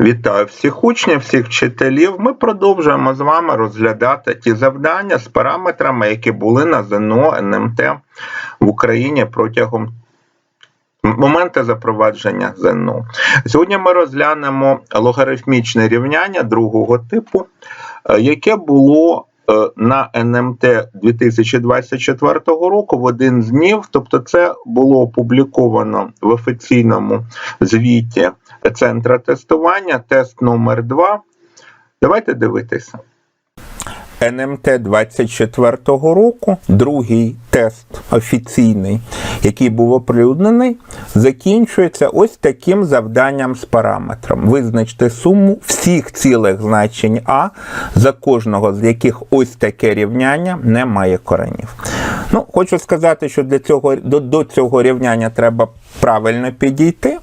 Вітаю всіх учнів, всіх вчителів. Ми продовжуємо з вами розглядати ті завдання з параметрами, які були на ЗНО НМТ в Україні протягом моменту запровадження ЗНО. Сьогодні ми розглянемо логарифмічне рівняння другого типу, е, яке було на НМТ 2024 року в один з днів, тобто це було опубліковано в офіційному звіті центра тестування, тест номер 2 Давайте дивитися. НМТ 24-го року, другий тест офіційний, який був оприлюднений, закінчується ось таким завданням з параметром. Визначте суму всіх цілих значень А, за кожного з яких ось таке рівняння не має коренів. Ну, хочу сказати, що для цього, до, до цього рівняння треба правильно підійти.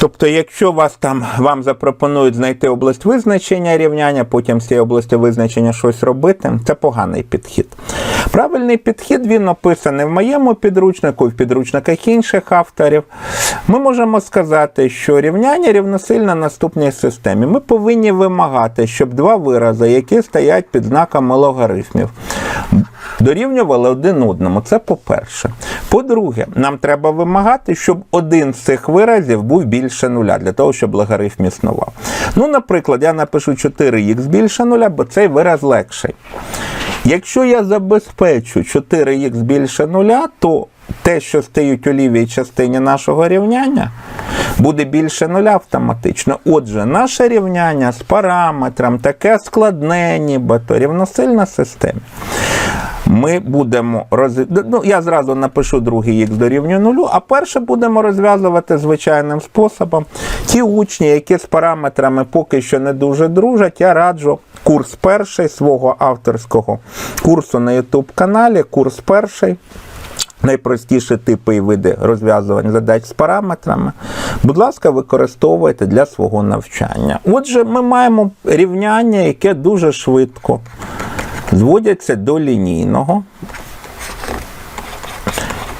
Тобто, якщо вас там вам запропонують знайти область визначення рівняння, потім з цієї області визначення щось робити, це поганий підхід. Правильний підхід він описаний в моєму підручнику, в підручниках інших авторів. Ми можемо сказати, що рівняння рівносильне наступній системі. Ми повинні вимагати, щоб два вирази, які стоять під знаками логарифмів, дорівнювали один одному. Це по-перше. По-друге, нам треба вимагати, щоб один з цих виразів був більше нуля, для того, щоб логарифм існував. Ну, наприклад, я напишу 4х більше нуля, бо цей вираз легший. Якщо я забезпечу 4х більше нуля, то те, що стоїть у лівій частині нашого рівняння, буде більше нуля автоматично. Отже, наше рівняння з параметром таке складне, нібито рівносильна система. Ми будемо роз... ну, я зразу напишу другий х дорівнює нулю, а перше будемо розв'язувати звичайним способом. Ті учні, які з параметрами поки що не дуже дружать, я раджу курс перший свого авторського курсу на YouTube каналі. Курс перший. Найпростіші типи і види розв'язування задач з параметрами, будь ласка, використовуйте для свого навчання. Отже, ми маємо рівняння, яке дуже швидко зводяться до лінійного.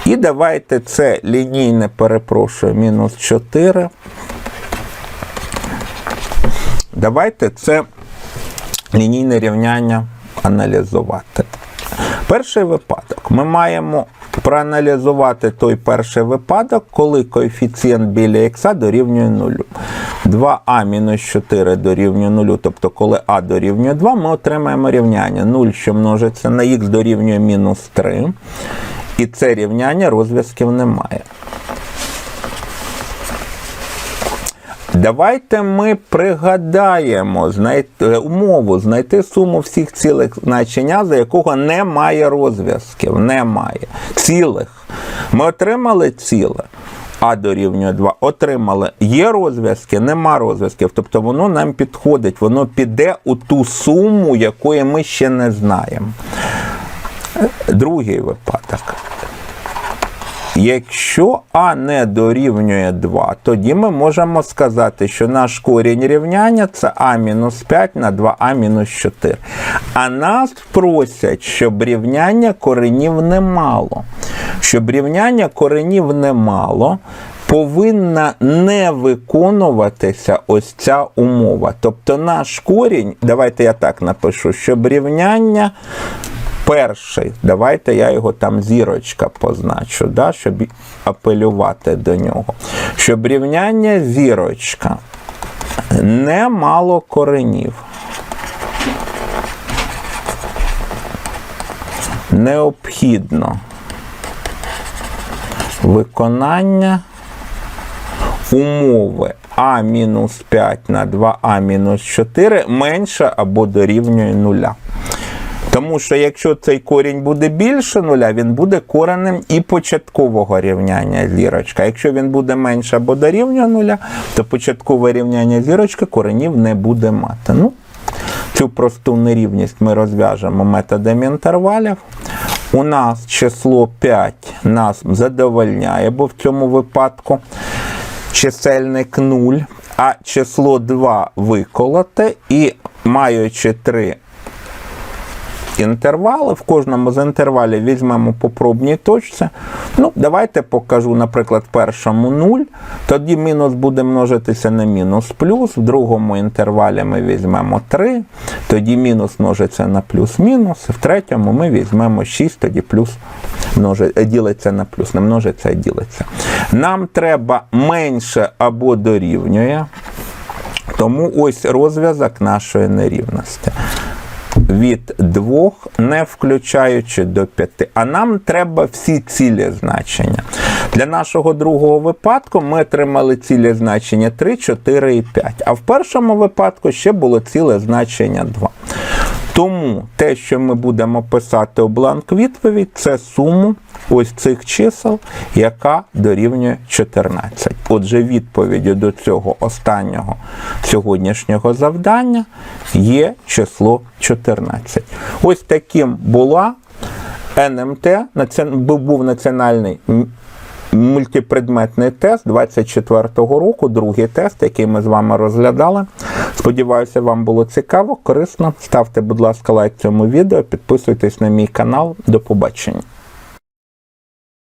І давайте це лінійне, перепрошую, мінус 4. Давайте це лінійне рівняння аналізувати. Перший випадок. Ми маємо проаналізувати той перший випадок, коли коефіцієнт біля х дорівнює 0. 2а мінус 4 дорівнює 0, тобто коли а дорівнює 2, ми отримаємо рівняння 0, що множиться на х дорівнює мінус 3. І це рівняння розв'язків немає. Давайте ми пригадаємо знайти, умову знайти суму всіх цілих значення, за якого немає розв'язків. Немає. Цілих. Ми отримали ціле. А дорівнює 2. Отримали. Є розв'язки, нема розв'язків. Тобто воно нам підходить, воно піде у ту суму, якої ми ще не знаємо. Другий випадок. Якщо А не дорівнює 2, тоді ми можемо сказати, що наш корінь рівняння це А мінус 5 на 2А-4. А нас просять, щоб рівняння коренів не мало. Щоб рівняння коренів не мало, повинна не виконуватися ось ця умова. Тобто наш корінь, давайте я так напишу, щоб рівняння перший, давайте я його там зірочка позначу, да, щоб апелювати до нього. Щоб рівняння зірочка не мало коренів. Необхідно виконання умови а мінус 5 на 2а мінус 4 менше або дорівнює нуля. Тому що якщо цей корінь буде більше нуля, він буде коренем і початкового рівняння зірочка. Якщо він буде менше або дорівнює нуля, то початкове рівняння зірочки коренів не буде мати. Ну, Цю просту нерівність ми розв'яжемо методом інтервалів. У нас число 5 нас задовольняє, бо в цьому випадку чисельник 0, а число 2 виколоте і маючи 3 інтервали. В кожному з інтервалів візьмемо по пробній точці. Ну, давайте покажу, наприклад, першому 0. Тоді мінус буде множитися на мінус плюс. В другому інтервалі ми візьмемо 3. Тоді мінус множиться на плюс-мінус. В третьому ми візьмемо 6, тоді плюс е, ділиться на плюс. Не множиться, а ділиться. Нам треба менше або дорівнює. Тому ось розв'язок нашої нерівності. Від 2, не включаючи до 5. А нам треба всі цілі значення. Для нашого другого випадку ми отримали цілі значення 3, 4 і 5. А в першому випадку ще було ціле значення 2. Тому те, що ми будемо писати у бланк відповідь, це суму ось цих чисел, яка дорівнює 14. Отже, відповіддю до цього останнього сьогоднішнього завдання є число 14. Ось таким була НМТ, був національний мультипредметний тест 24-го року, другий тест, який ми з вами розглядали. Сподіваюся, вам було цікаво, корисно. Ставте, будь ласка, лайк цьому відео, підписуйтесь на мій канал. До побачення.